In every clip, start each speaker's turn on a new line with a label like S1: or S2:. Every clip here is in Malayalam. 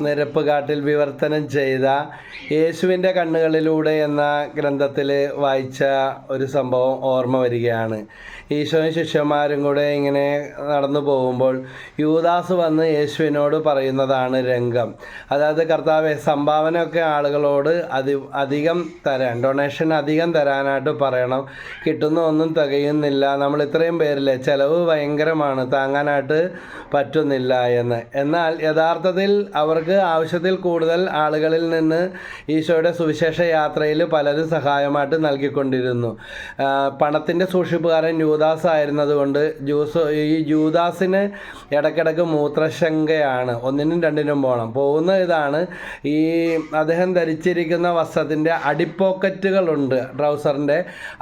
S1: നിരപ്പുകാട്ടിൽ വിവർത്തനം ചെയ്ത യേശുവിന്റെ കണ്ണുകളിലൂടെ എന്ന ഗ്രന്ഥത്തിൽ വായിച്ച ഒരു സംഭവം ഓർമ്മ വരികയാണ്. ഈശോയും ശിഷ്യന്മാരും കൂടെ ഇങ്ങനെ നടന്നു പോകുമ്പോൾ യൂദാസ് വന്ന് യേശുവിനോട് പറയുന്നതാണ് രംഗം. അതായത് കർത്താവെ സംഭാവനയൊക്കെ ആളുകളോട് അതി അധികം തരാൻ ഡൊണേഷൻ അധികം തരാനായിട്ട് പറയണം. കിട്ടുന്ന ഒന്നും തികയുന്നില്ല. നമ്മൾ ഇത്രയും പേരില്ലേ ചിലവ് ഭയങ്കരമാണ്. താങ്ങാനായിട്ട് പറ്റുന്നില്ല എന്ന്. എന്നാൽ യഥാർത്ഥത്തിൽ അവർക്ക് ആവശ്യത്തിൽ കൂടുതൽ ആളുകളിൽ നിന്ന് ഈശോയുടെ സുവിശേഷ യാത്രയിൽ പലരും സഹായമായിട്ട് നൽകിക്കൊണ്ടിരുന്നു. പണത്തിന്റെ സൂക്ഷിപ്പുകാരൻ യൂദാസ് ആയിരുന്നതുകൊണ്ട് ജൂസ് ഈ ജൂദാസിന് ഇടയ്ക്കിടയ്ക്ക് മൂത്രശങ്കയാണ്. ഒന്നിനും രണ്ടിനും പോകണം പോകുന്ന ഇതാണ് ഈ അദ്ദേഹം ധരിച്ചിരിക്കുന്ന വസ്ത്രത്തിന്റെ അടിപ്പോക്കറ്റുകളുണ്ട് ട്രൗസറിന്റെ.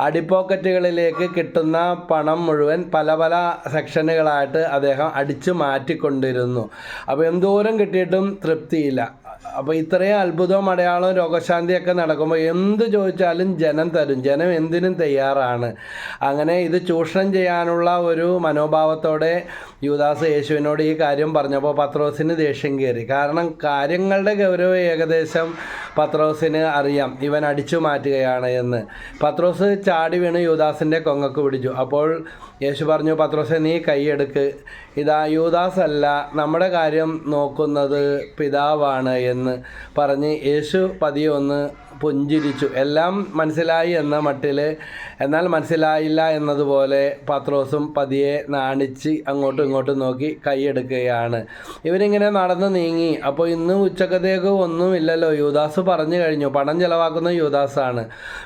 S1: അടിപ്പോക്കറ്റുകളിലേക്ക് കിട്ടുന്ന പണം മുഴുവൻ പല പല സെക്ഷനുകളായിട്ട് അദ്ദേഹം അടിച്ചു മാറ്റിക്കൊണ്ടിരുന്നു. അപ്പോൾ എന്തോരം കിട്ടിയിട്ടും തൃപ്തിയില്ല. അപ്പോൾ ഇത്രയും അത്ഭുതവും അടയാളവും രോഗശാന്തിയൊക്കെ നടക്കുമ്പോൾ എന്ത് ചോദിച്ചാലും ജനം തരും. ജനം എന്തിനും തയ്യാറാണ്. അങ്ങനെ ഇത് ചൂഷണം ചെയ്യാനുള്ള ഒരു മനോഭാവത്തോടെ യുവദാസ് യേശുവിനോട് ഈ കാര്യം പറഞ്ഞപ്പോൾ പത്രോസിന് ദേഷ്യം കയറി. കാരണം കാര്യങ്ങളുടെ ഗൗരവം ഏകദേശം പത്രോസിന് അറിയാം. ഇവൻ അടിച്ചു മാറ്റുകയാണ് എന്ന്. പത്രോസ് ചാടി വീണ് യൂദാസിന്റെ കൊങ്ങക്ക് പിടിച്ചു. അപ്പോൾ യേശു പറഞ്ഞു പത്രോസെ നീ കൈയെടുക്ക് ഇതാ യൂദാസ് അല്ല നമ്മുടെ കാര്യം നോക്കുന്നത് പിതാവാണ് എന്ന് പറഞ്ഞ് യേശു പതിയെ ഒന്ന് പുഞ്ചിരിച്ചു. എല്ലാം മനസ്സിലായി എന്ന മട്ടിൽ എന്നാൽ മനസ്സിലായില്ല എന്നതുപോലെ പത്രോസും പതിയെ നാണിച്ച് അങ്ങോട്ടും ഇങ്ങോട്ടും നോക്കി കൈയെടുക്കുകയാണ് ഇവരിങ്ങനെ നടന്ന് നീങ്ങി. അപ്പോൾ ഇന്ന് ഉച്ചക്കത്തേക്ക് ഒന്നുമില്ലല്ലോ. യൂദാസ് പറഞ്ഞു കഴിഞ്ഞു. പണം ചിലവാക്കുന്ന യൂദാസാണ്.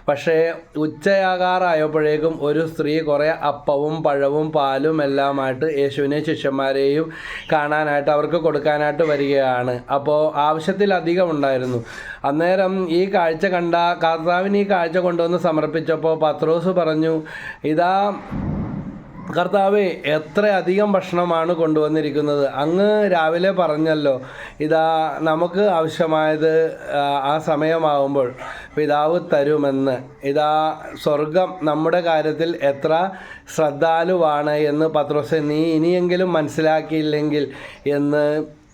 S1: പക്ഷേ ഉച്ചയാകാറായപ്പോഴേക്കും ഒരു സ്ത്രീ കുറേ അപ്പവും പഴവും പാലും എല്ലാമായിട്ട് യേശുവിനെ ശിഷ്യന്മാരെയും കാണാനായിട്ട് അവർക്ക് കൊടുക്കാനായിട്ട് വരികയാണ്. അപ്പോൾ ആവശ്യത്തിലധികം ഉണ്ടായിരുന്നു. അന്നേരം ഈ കാഴ്ച കണ്ട കർത്താവിന് ഈ കാഴ്ച കൊണ്ടുവന്ന് സമർപ്പിച്ചപ്പോൾ പത്രോസ് പറഞ്ഞു ഇതാ കർത്താവ് എത്ര അധികം ഭക്ഷണമാണ് കൊണ്ടുവന്നിരിക്കുന്നത്? അങ്ങ് രാവിലെ പറഞ്ഞല്ലോ ഇതാ നമുക്ക് ആവശ്യമായത് ആ സമയമാകുമ്പോൾ പിതാവ് തരുമെന്ന്. ഇതാ സ്വർഗം നമ്മുടെ കാര്യത്തിൽ എത്ര ശ്രദ്ധാലുവാണ് എന്ന് പത്രോസെ നീ ഇനിയെങ്കിലും മനസ്സിലാക്കിയില്ലെങ്കിൽ എന്ന്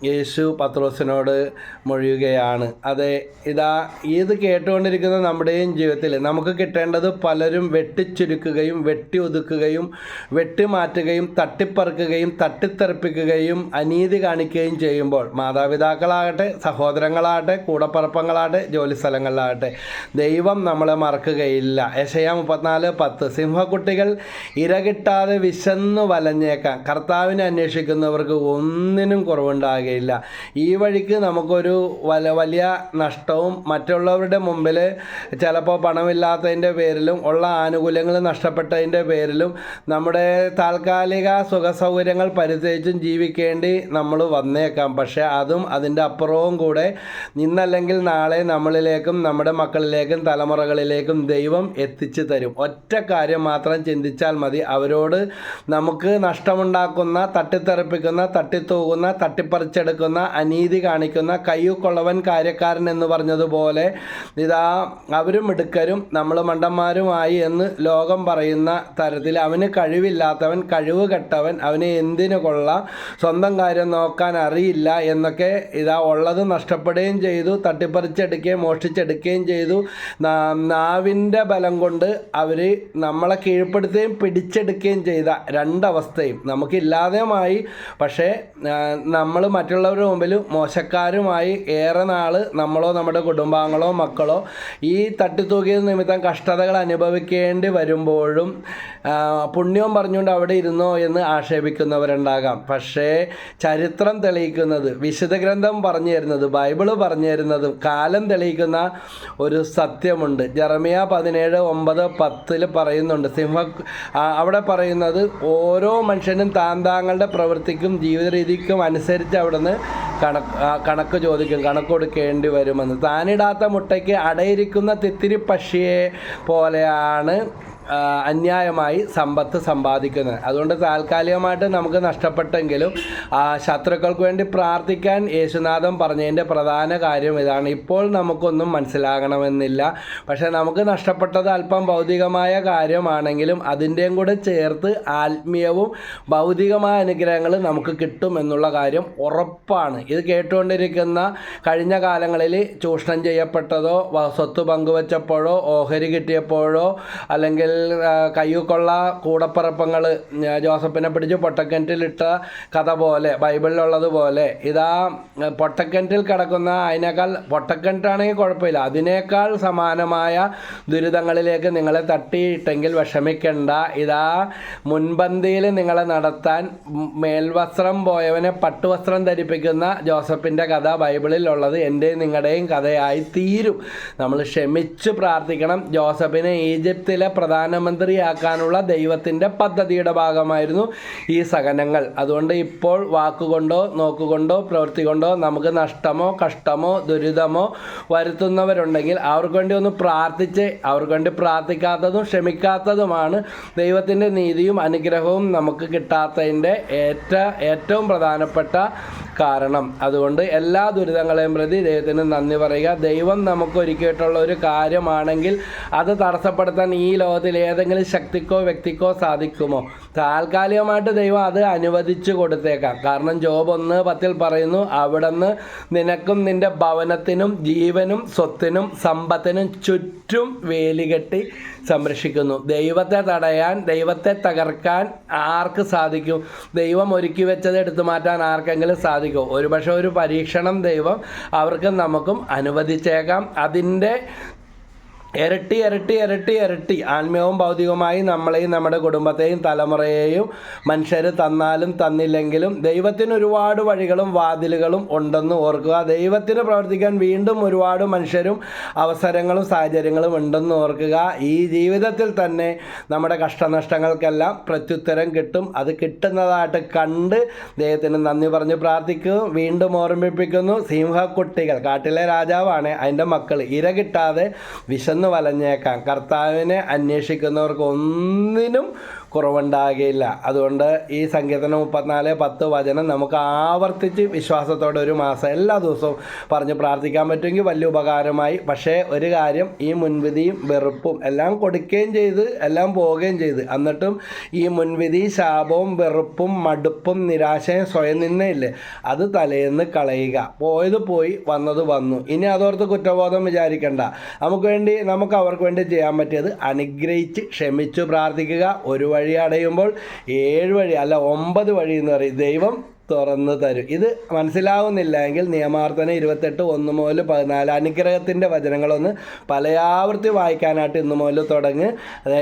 S1: യേശു പത്രോസിനോട് മൊഴിയുകയാണ്. അതെ ഇതാ ഇത് കേട്ടുകൊണ്ടിരിക്കുന്ന നമ്മുടെയും ജീവിതത്തിൽ നമുക്ക് കിട്ടേണ്ടത് പലരും വെട്ടിച്ചുരുക്കുകയും വെട്ടി ഒതുക്കുകയും വെട്ടിമാറ്റുകയും തട്ടിപ്പറക്കുകയും തട്ടിത്തെറിപ്പിക്കുകയും അനീതി കാണിക്കുകയും ചെയ്യുമ്പോൾ മാതാപിതാക്കളാകട്ടെ സഹോദരങ്ങളാകട്ടെ കൂടപ്പറപ്പങ്ങളാകട്ടെ ജോലി സ്ഥലങ്ങളിലാകട്ടെ ദൈവം നമ്മളെ മറക്കുകയില്ല. യശയ മുപ്പത്തിനാല് പത്ത് സിംഹക്കുട്ടികൾ ഇരകിട്ടാതെ വിശന്നു വലഞ്ഞേക്കാം. കർത്താവിനെ അന്വേഷിക്കുന്നവർക്ക് ഒന്നിനും കുറവുണ്ടാകില്ല. ഈ വഴിക്ക് നമുക്കൊരു വല വലിയ നഷ്ടവും മറ്റുള്ളവരുടെ മുമ്പിൽ ചിലപ്പോൾ പണമില്ലാത്തതിന്റെ പേരിലും ഉള്ള ആനുകൂല്യങ്ങൾ നഷ്ടപ്പെട്ടതിന്റെ പേരിലും നമ്മുടെ താൽക്കാലിക സുഖ സൗകര്യങ്ങൾ പരിചയിച്ചും ജീവിക്കേണ്ടി നമ്മൾ വന്നേക്കാം. പക്ഷേ അതും അതിന്റെ അപ്പുറവും കൂടെ ഇന്നല്ലെങ്കിൽ നാളെ നമ്മളിലേക്കും നമ്മുടെ മക്കളിലേക്കും തലമുറകളിലേക്കും ദൈവം എത്തിച്ചു തരും. ഒറ്റ കാര്യം മാത്രം ചിന്തിച്ചാൽ മതി. അവരോട് നമുക്ക് നഷ്ടമുണ്ടാക്കുന്ന തട്ടിത്തെറിപ്പിക്കുന്ന തട്ടിത്തൂകുന്ന തട്ടിപ്പറിച്ചെടുക്കുന്ന അനീതി കാണിക്കുന്ന കയ്യുക്കൊള്ളവൻ കാര്യക്കാരൻ എന്ന് പറഞ്ഞതുപോലെ ഇതാ അവരും മിടുക്കരും നമ്മൾ മണ്ടന്മാരുമായി എന്ന് ലോകം പറയുന്ന തരത്തിൽ അവന് കഴിവില്ലാത്തവൻ കഴിവ് കെട്ടവൻ അവന് എന്തിനു കൊള്ളാം സ്വന്തം കാര്യം നോക്കാൻ അറിയില്ല എന്നൊക്കെ ഇതാ ഉള്ളത് നഷ്ടപ്പെടുകയും ചെയ്തു തട്ടിപ്പറിച്ചെടുക്കുകയും മോഷ്ടിച്ചെടുക്കുകയും ചെയ്തു. നാവിന്റെ ബലം കൊണ്ട് അവർ നമ്മളെ കീഴ്പ്പെടുത്തുകയും പിടിച്ചെടുക്കുകയും ചെയ്ത രണ്ടവസ്ഥയും നമുക്കില്ലാതെയുമായി. പക്ഷേ നമ്മൾ മറ്റുള്ളവരുടെ മുമ്പിൽ മോശക്കാരുമായി ഏറെ നാൾ നമ്മളോ നമ്മുടെ കുടുംബാംഗങ്ങളോ മക്കളോ ഈ തട്ടിത്തൂക്കിയ നിമിത്തം കഷ്ടതകൾ അനുഭവിക്കേണ്ടി വരുമ്പോഴും പുണ്യവും പറഞ്ഞുകൊണ്ട് അവിടെ ഇരുന്നോ എന്ന് ആക്ഷേപിക്കുന്നവരുണ്ടാകാം. പക്ഷേ ചരിത്രം തെളിയിക്കുന്നത് വിശുദ്ധ ഗ്രന്ഥം പറഞ്ഞു തരുന്നത് ബൈബിൾ പറഞ്ഞു തരുന്നതും കാലം തെളിയിക്കുന്ന ഒരു സത്യമുണ്ട്. ജർമിയ പതിനേഴ് ഒമ്പത് പത്തിൽ പറയുന്നുണ്ട് സിംഹ അവിടെ പറയുന്നത് ഓരോ മനുഷ്യനും താൻ താങ്കളുടെ പ്രവൃത്തിക്കും ജീവിത രീതിക്കും അനുസരിച്ച് അവിടുന്ന് കണക്ക് കണക്ക് ചോദിക്കും കണക്ക് കൊടുക്കേണ്ടി വരുമെന്ന്. താനിടാത്ത മുട്ടയ്ക്ക് അടയിരിക്കുന്ന തിത്തിരി പക്ഷിയെ പോലെയാണ് അന്യായമായി സമ്പത്ത് സമ്പാദിക്കുന്നത്. അതുകൊണ്ട് താൽക്കാലികമായിട്ട് നമുക്ക് നഷ്ടപ്പെട്ടെങ്കിലും ശത്രുക്കൾക്ക് വേണ്ടി പ്രാർത്ഥിക്കാൻ യേശുനാഥൻ പറഞ്ഞതിന്റെ പ്രധാന കാര്യം ഇതാണ്. ഇപ്പോൾ നമുക്കൊന്നും മനസ്സിലാകണമെന്നില്ല. പക്ഷേ നമുക്ക് നഷ്ടപ്പെട്ടത് അല്പം ഭൗതികമായ കാര്യമാണെങ്കിലും അതിന്റെയും കൂടെ ചേർത്ത് ആത്മീയവും ഭൗതികമായ അനുഗ്രഹങ്ങൾ നമുക്ക് കിട്ടുമെന്നുള്ള കാര്യം ഉറപ്പാണ്. ഇത് കേട്ടുകൊണ്ടിരിക്കുന്ന കഴിഞ്ഞ കാലങ്ങളിൽ ചൂഷണം ചെയ്യപ്പെട്ടതോ സ്വത്ത് പങ്കുവച്ചപ്പോഴോ ഓഹരി കിട്ടിയപ്പോഴോ അല്ലെങ്കിൽ കയ്യൂക്കൊള്ള കൂടപ്പിറപ്പങ്ങൾ ജോസഫിനെ പിടിച്ച് പൊട്ടക്കിണറ്റിലിട്ട കഥ പോലെ ബൈബിളിലുള്ളതുപോലെ ഇതാ പൊട്ടക്കിണറ്റിൽ കിടക്കുന്ന അതിനേക്കാൾ പൊട്ടക്കിണറ്റാണെങ്കിൽ കുഴപ്പമില്ല. അതിനേക്കാൾ സമാനമായ ദുരിതങ്ങളിലേക്ക് നിങ്ങളെ തട്ടിയിട്ടെങ്കിൽ വിഷമിക്കണ്ട. ഇതാ മുൻപന്തിയിൽ നിങ്ങളെ നടത്താൻ മേൽവസ്ത്രം പോയവനെ പട്ടുവസ്ത്രം ധരിപ്പിക്കുന്ന ജോസഫിന്റെ കഥ ബൈബിളിലുള്ളത് എന്റെയും നിങ്ങളുടെയും കഥയായി തീരും. നമ്മൾ ക്ഷമിച്ച് പ്രാർത്ഥിക്കണം. ജോസഫിനെ ഈജിപ്തിലെ പ്രധാനമന്ത്രിയാക്കാനുള്ള ദൈവത്തിന്റെ പദ്ധതിയുടെ ഭാഗമായിരുന്നു ഈ സഹനങ്ങൾ. അതുകൊണ്ട് ഇപ്പോൾ വാക്കുകൊണ്ടോ നോക്കുകൊണ്ടോ പ്രവൃത്തി കൊണ്ടോ നമുക്ക് നഷ്ടമോ കഷ്ടമോ ദുരിതമോ വരുത്തുന്നവരുണ്ടെങ്കിൽ അവർക്ക് വേണ്ടി ഒന്ന് പ്രാർത്ഥിച്ച് അവർക്ക് വേണ്ടി പ്രാർത്ഥിക്കാത്തതും ക്ഷമിക്കാത്തതുമാണ് ദൈവത്തിന്റെ നീതിയും അനുഗ്രഹവും നമുക്ക് കിട്ടാത്തതിന്റെ ഏറ്റ ഏറ്റവും പ്രധാനപ്പെട്ട കാരണം. അതുകൊണ്ട് എല്ലാ ദുരിതങ്ങളെയും പ്രതി ദൈവത്തിന് നന്ദി പറയുക. ദൈവം നമുക്ക് ഒരുക്കിയിട്ടുള്ള ഒരു കാര്യമാണെങ്കിൽ അത് തടസ്സപ്പെടുത്താൻ ഈ ലോകത്തിൽ ഏതെങ്കിലും ശക്തിക്കോ വ്യക്തിക്കോ സാധിക്കുമോ? താൽക്കാലികമായിട്ട് ദൈവം അത് അനുവദിച്ചു കൊടുത്തേക്കാം. കാരണം ജോബ് ഒന്ന് പത്തിൽ പറയുന്നു അവിടുന്ന് നിനക്കും നിന്റെ ഭവനത്തിനും ജീവനും സ്വത്തിനും സമ്പത്തിനും ചുറ്റും വേലികെട്ടി സംരക്ഷിക്കുന്നു. ദൈവത്തെ തടയാൻ ദൈവത്തെ തകർക്കാൻ ആർക്ക് സാധിക്കും? ദൈവം ഒരുക്കി വെച്ചത് എടുത്തു മാറ്റാൻ ആർക്കെങ്കിലും സാധിക്കും? ഒരുപക്ഷെ ഒരു പരീക്ഷണം ദൈവം അവർക്കും നമുക്കും അനുവദിച്ചേക്കാം. അതിന്റെ ഇരട്ടി ഇരട്ടി ഇരട്ടി ഇരട്ടി. ആത്മീയവും ഭൗതികവുമായി നമ്മളെയും നമ്മുടെ കുടുംബത്തെയും തലമുറയെയും മനുഷ്യർ തന്നാലും തന്നില്ലെങ്കിലും ദൈവത്തിന് ഒരുപാട് വഴികളും വാതിലുകളും ഉണ്ടെന്ന് ഓർക്കുക. ദൈവത്തിന് പ്രവർത്തിക്കാൻ വീണ്ടും ഒരുപാട് മനുഷ്യരും അവസരങ്ങളും സാഹചര്യങ്ങളും ഉണ്ടെന്ന് ഓർക്കുക. ഈ ജീവിതത്തിൽ തന്നെ നമ്മുടെ കഷ്ടനഷ്ടങ്ങൾക്കെല്ലാം പ്രത്യുത്തരം കിട്ടും. അത് കിട്ടുന്നതായിട്ട് കണ്ട് ദൈവത്തിന് നന്ദി പറഞ്ഞ് പ്രാർത്ഥിക്കുന്നു. വീണ്ടും ഓർമ്മിപ്പിക്കുന്നു. സിംഹക്കുട്ടികൾ കാട്ടിലെ രാജാവാണ് അതിന്റെ മക്കൾ ഇര കിട്ടാതെ വിശന്ന് വലഞ്ഞേക്കാം. കർത്താവിനെ അന്വേഷിക്കുന്നവർക്ക് ഒന്നിനും കുറവുണ്ടാകുകയില്ല അതുകൊണ്ട് ഈ സങ്കീർത്തനം മുപ്പത്തിനാല് പത്ത് വചനം നമുക്ക് ആവർത്തിച്ച് വിശ്വാസത്തോടെ ഒരു മാസം എല്ലാ ദിവസവും പറഞ്ഞ് പ്രാർത്ഥിക്കാൻ പറ്റുമെങ്കിൽ വലിയ ഉപകാരമായി. പക്ഷേ ഒരു കാര്യം ഈ മുൻവിധിയും വെറുപ്പും എല്ലാം കൊടുക്കുകയും ചെയ്ത് എല്ലാം പോവുകയും ചെയ്ത് എന്നിട്ടും ഈ മുൻവിധി ശാപവും വെറുപ്പും മടുപ്പും നിരാശയും സ്വയം നിന്നയില്ലേ? അത് തലേന്ന് കളയുക. പോയത് പോയി വന്നത് വന്നു. ഇനി അതോർത്ത് കുറ്റബോധം വിചാരിക്കണ്ട. നമുക്ക് വേണ്ടി നമുക്ക് അവർക്ക് വേണ്ടി ചെയ്യാൻ പറ്റിയത് അനുഗ്രഹിച്ച് ക്ഷമിച്ചു പ്രാർത്ഥിക്കുക. ഒരു വഴി അടയുമ്പോൾ ഏഴ് വഴി അല്ല ഒമ്പത് വഴി എന്ന് പറയും. ദൈവം തുറന്നു തരും. ഇത് മനസ്സിലാവുന്നില്ല എങ്കിൽ നിയമാർത്ഥന ഇരുപത്തെട്ട് ഒന്ന് മുതൽ പതിനാല് അനുഗ്രഹത്തിന്റെ വചനങ്ങളൊന്ന് പലയാവർത്തി വായിക്കാനായിട്ട് ഇന്ന് മുതൽ തുടങ്ങി.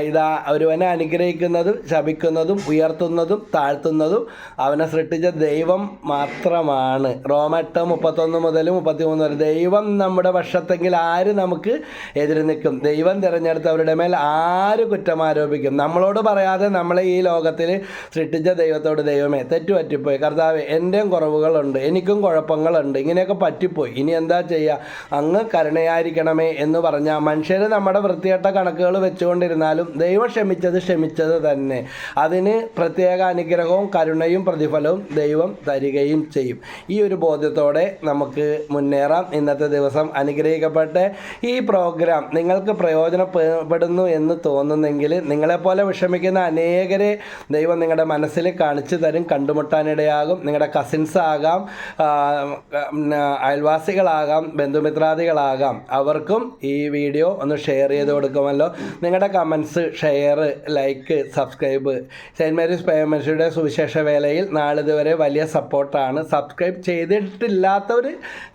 S1: ഇതാ ഒരുവനെ അനുഗ്രഹിക്കുന്നതും ശപിക്കുന്നതും ഉയർത്തുന്നതും താഴ്ത്തുന്നതും അവനെ സൃഷ്ടിച്ച ദൈവം മാത്രമാണ്. റോമെട്ട് മുപ്പത്തൊന്ന് മുതൽ മുപ്പത്തിമൂന്ന് വരെ. ദൈവം നമ്മുടെ പക്ഷത്തെങ്കിൽ ആര് നമുക്ക് എതിര് നിൽക്കും? ദൈവം തിരഞ്ഞെടുത്തവരുടെ മേൽ ആര് കുറ്റം ആരോപിക്കും? നമ്മളോട് പറയാതെ നമ്മളെ ഈ ലോകത്തിൽ സൃഷ്ടിച്ച ദൈവത്തോട് ദൈവമേ തെറ്റുപറ്റിപ്പോയി. കർത്താവ് എന്റെയും കുറവുകളുണ്ട് എനിക്കും കുഴപ്പങ്ങളുണ്ട് ഇങ്ങനെയൊക്കെ പറ്റിപ്പോയി. ഇനി എന്താ ചെയ്യുക അങ്ങ് കരുണയായിരിക്കണമേ എന്ന് പറഞ്ഞാൽ മനുഷ്യർ നമ്മുടെ വൃത്തികെട്ട കണക്കുകൾ വെച്ചുകൊണ്ടിരുന്നാലും ദൈവം ക്ഷമിച്ചത് ക്ഷമിച്ചത് തന്നെ. അതിന് പ്രത്യേക അനുഗ്രഹവും കരുണയും പ്രതിഫലവും ദൈവം തരികയും ചെയ്യും. ഈ ഒരു ബോധ്യത്തോടെ നമുക്ക് മുന്നേറാം. ഇന്നത്തെ ദിവസം അനുഗ്രഹിക്കപ്പെട്ട് ഈ പ്രോഗ്രാം നിങ്ങൾക്ക് പ്രയോജനപ്പെടുന്നു എന്ന് തോന്നുന്നെങ്കിൽ നിങ്ങളെപ്പോലെ വിഷമിക്കുന്ന അനേകരെ ദൈവം നിങ്ങളുടെ മനസ്സിൽ കാണിച്ചു തരും കണ്ടുമുട്ടാനിടയാകും. നിങ്ങളുടെ കസിൻസ് ആകാം അയൽവാസികളാകാം ബന്ധുമിത്രാദികളാകാം. അവർക്കും ഈ വീഡിയോ ഒന്ന് ഷെയർ ചെയ്ത് കൊടുക്കുമല്ലോ. നിങ്ങളുടെ comments share like subscribe saint Mary's പേമൻസിയുടെ സുവിശേഷ വേലയിൽ നാളിതുവരെ വലിയ സപ്പോർട്ടാണ് സബ്സ്ക്രൈബ് ചെയ്തിട്ടില്ലാത്തവർ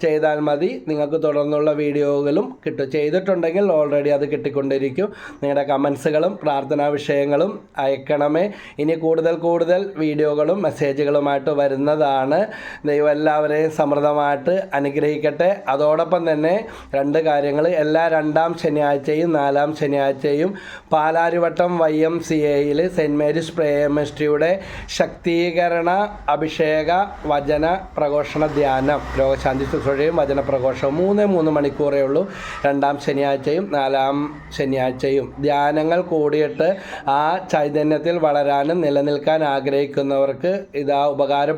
S1: ചെയ്താൽ മതി. നിങ്ങൾക്ക് തുടർന്നുള്ള വീഡിയോകളും കിട്ടും. ചെയ്തിട്ടുണ്ടെങ്കിൽ ഓൾറെഡി അത് കിട്ടിക്കൊണ്ടിരിക്കും. നിങ്ങളുടെ കമൻസുകളും പ്രാർത്ഥനാ വിഷയങ്ങളും അയക്കണമേ. ഇനി കൂടുതൽ കൂടുതൽ വീഡിയോകളും മെസ്സേജുകളുമായിട്ട് വരുന്ന തരുന്നതാണ് ദൈവം എല്ലാവരെയും സമൃദ്ധമായിട്ട് അനുഗ്രഹിക്കട്ടെ. അതോടൊപ്പം തന്നെ രണ്ട് കാര്യങ്ങൾ. എല്ലാ രണ്ടാം ശനിയാഴ്ചയും നാലാം ശനിയാഴ്ചയും പാലാരിവട്ടം വൈ എം സി എയിൽ സെന്റ് മേരീസ് പ്രേമിസ്ട്രിയുടെ ശക്തീകരണ അഭിഷേക വചന പ്രഘോഷണ ധ്യാനം രോഗശാന്തി ശുശ്രൂഷയും വചന പ്രഘോഷവും മൂന്ന് മൂന്ന് മണിക്കൂറേ ഉള്ളൂ. രണ്ടാം ശനിയാഴ്ചയും നാലാം ശനിയാഴ്ചയും ധ്യാനങ്ങൾ കൂടിയിട്ട് ആ ചൈതന്യത്തിൽ വളരാനും നിലനിൽക്കാൻ ആഗ്രഹിക്കുന്നവർക്ക് ഇതാ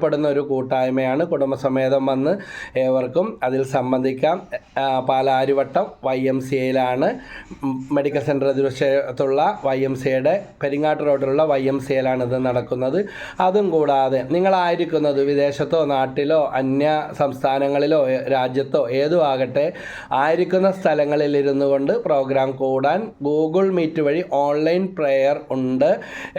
S1: ഉപകാരപ്പെടുന്ന ഒരു കൂട്ടായ്മയാണ് കുടുംബസമേതം വന്ന് ഏവർക്കും അതിൽ സംബന്ധിക്കാം. പാലാരിവട്ടം വൈ എം സി എയിലാണ്. മെഡിക്കൽ സെന്റർ എതിർവശത്തുള്ള വൈ എം സി എയുടെ പെരിങ്ങാട്ട് റോഡിലുള്ള വൈ എം സി എയിലാണ് ഇത് നടക്കുന്നത്. അതും കൂടാതെ നിങ്ങളായിരിക്കുന്നത് വിദേശത്തോ നാട്ടിലോ അന്യ സംസ്ഥാനങ്ങളിലോ രാജ്യത്തോ ഏതോ ആകട്ടെ ആയിരിക്കുന്ന സ്ഥലങ്ങളിൽ ഇരുന്നു കൊണ്ട് പ്രോഗ്രാം കൂടാൻ ഗൂഗിൾ മീറ്റ് വഴി ഓൺലൈൻ പ്രെയർ ഉണ്ട്.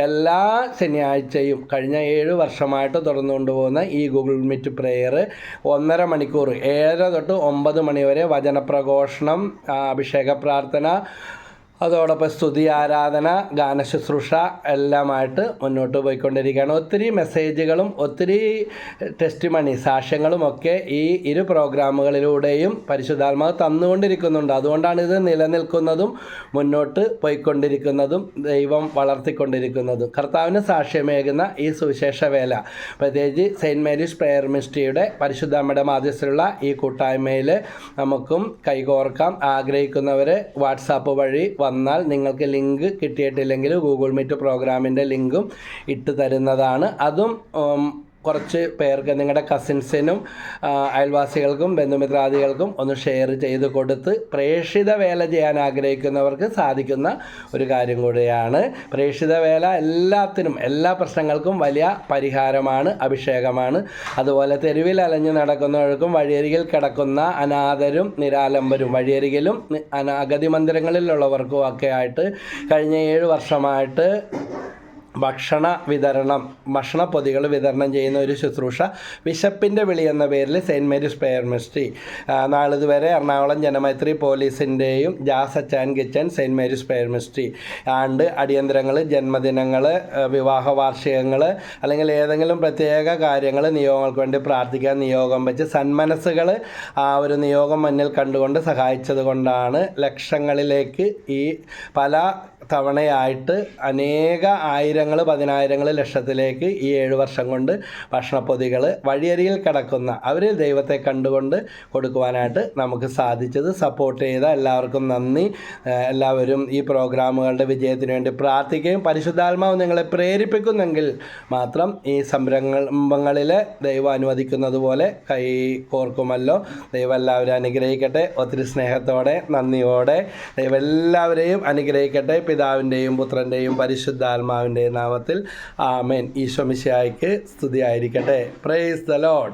S1: എല്ലാ ശനിയാഴ്ചയും കഴിഞ്ഞ ഏഴ് വർഷമായിട്ട് തുറന്നു കൊണ്ടുപോകുന്ന ഈ ഗൂഗിൾ മീറ്റ് പ്രെയർ ഒന്നര മണിക്കൂർ ഏഴര തൊട്ട് ഒമ്പത് മണി വരെ വചനപ്രഘോഷണം അഭിഷേക പ്രാർത്ഥന അതോടൊപ്പം സ്തുതി ആരാധന ഗാനശുശ്രൂഷ എല്ലാമായിട്ട് മുന്നോട്ട് പോയിക്കൊണ്ടിരിക്കുകയാണ്. ഒത്തിരി മെസ്സേജുകളും ഒത്തിരി ടെസ്റ്റ് മണി സാക്ഷ്യങ്ങളും ഒക്കെ ഈ ഇരു പ്രോഗ്രാമുകളിലൂടെയും പരിശുദ്ധാത്മാവ് തന്നുകൊണ്ടിരിക്കുന്നുണ്ട്. അതുകൊണ്ടാണ് ഇത് നിലനിൽക്കുന്നതും മുന്നോട്ട് പോയിക്കൊണ്ടിരിക്കുന്നതും ദൈവം വളർത്തിക്കൊണ്ടിരിക്കുന്നതും. കർത്താവിന് സാക്ഷ്യമേകുന്ന ഈ സുവിശേഷ വേല. പ്രത്യേകിച്ച് സെയിന്റ് മേരീസ് പ്രെയർ മിനിസ്ട്രിയുടെ പരിശുദ്ധമ്മയുടെ മാധ്യസ്ഥലുള്ള ഈ കൂട്ടായ്മയിൽ നമുക്കും കൈകോർക്കാം. ആഗ്രഹിക്കുന്നവരെ വാട്സാപ്പ് വഴി വന്നാൽ നിങ്ങൾക്ക് ലിങ്ക് കിട്ടിയിട്ടില്ലെങ്കിൽ ഗൂഗിൾ മീറ്റ് പ്രോഗ്രാമിന്റെ ലിങ്കും ഇട്ട് തരുന്നതാണ്. അതും കുറച്ച് പേർക്ക് നിങ്ങളുടെ കസിൻസിനും അയൽവാസികൾക്കും ബന്ധുമിത്രാദികൾക്കും ഒന്ന് ഷെയർ ചെയ്ത് കൊടുത്ത് പ്രേക്ഷിത വേല ചെയ്യാൻ ആഗ്രഹിക്കുന്നവർക്ക് സാധിക്കുന്ന ഒരു കാര്യം കൂടിയാണ്. പ്രേക്ഷിത വേല എല്ലാത്തിനും എല്ലാ പ്രശ്നങ്ങൾക്കും വലിയ പരിഹാരമാണ് അഭിഷേകമാണ്. അതുപോലെ തെരുവിൽ അലഞ്ഞു നടക്കുന്നവർക്കും വഴിയരികിൽ കിടക്കുന്ന അനാഥരും നിരാലംബരും വഴിയരികിലും അഗതി മന്ദിരങ്ങളിലുള്ളവർക്കും ഒക്കെ ആയിട്ട് കഴിഞ്ഞ ഏഴ് വർഷമായിട്ട് ഭക്ഷണ വിതരണം ഭക്ഷണ പൊതികൾ വിതരണം ചെയ്യുന്ന ഒരു ശുശ്രൂഷ വിശപ്പിന്റെ വിളി എന്ന പേരിൽ സെയിന്റ് മേരീസ് പ്രെയർ മിനിസ്ട്രി. നാളിതുവരെ എറണാകുളം ജനമൈത്രി പോലീസിന്റെയും ജാസ് അച്ചാൻ kitchen saint Mary's prayer ministry. ആണ്ട് അടിയന്തരങ്ങൾ ജന്മദിനങ്ങൾ വിവാഹ വാർഷികങ്ങൾ അല്ലെങ്കിൽ ഏതെങ്കിലും പ്രത്യേക കാര്യങ്ങൾ നിയോഗങ്ങൾക്ക് വേണ്ടി പ്രാർത്ഥിക്കാൻ നിയോഗം വെച്ച് സന്മനസ്സുകൾ ആ ഒരു നിയോഗം മുന്നിൽ കണ്ടുകൊണ്ട് സഹായിച്ചത് കൊണ്ടാണ് ലക്ഷങ്ങളിലേക്ക് ഈ പല തവണയായിട്ട് അനേക ആയിരങ്ങൾ പതിനായിരങ്ങൾ ലക്ഷത്തിലേക്ക് ഈ ഏഴ് വർഷം കൊണ്ട് ഭക്ഷണപ്പൊതികൾ വഴിയരിയിൽ കിടക്കുന്ന അവർ ദൈവത്തെ കണ്ടുകൊണ്ട് കൊടുക്കുവാനായിട്ട് നമുക്ക് സാധിച്ചത്. സപ്പോർട്ട് ചെയ്ത എല്ലാവർക്കും നന്ദി. എല്ലാവരും ഈ പ്രോഗ്രാമുകളുടെ വിജയത്തിന് വേണ്ടി പ്രാർത്ഥിക്കുകയും പരിശുദ്ധാത്മാവ് നിങ്ങളെ പ്രേരിപ്പിക്കുന്നെങ്കിൽ മാത്രം ഈ സംരംഭങ്ങളിൽ ദൈവം അനുവദിക്കുന്നത് പോലെ കൈ കോർക്കുമല്ലോ. ദൈവം എല്ലാവരും അനുഗ്രഹിക്കട്ടെ. ഒത്തിരി സ്നേഹത്തോടെ നന്ദിയോടെ ദൈവം എല്ലാവരെയും അനുഗ്രഹിക്കട്ടെ. പിതാവിന്റെയും പുത്രന്റെയും പരിശുദ്ധാത്മാവിന്റെയും നാമത്തിൽ ആമേൻ. ഈശോ മിശിഹായ്ക്ക് സ്തുതിയായിരിക്കട്ടെ. Praise the load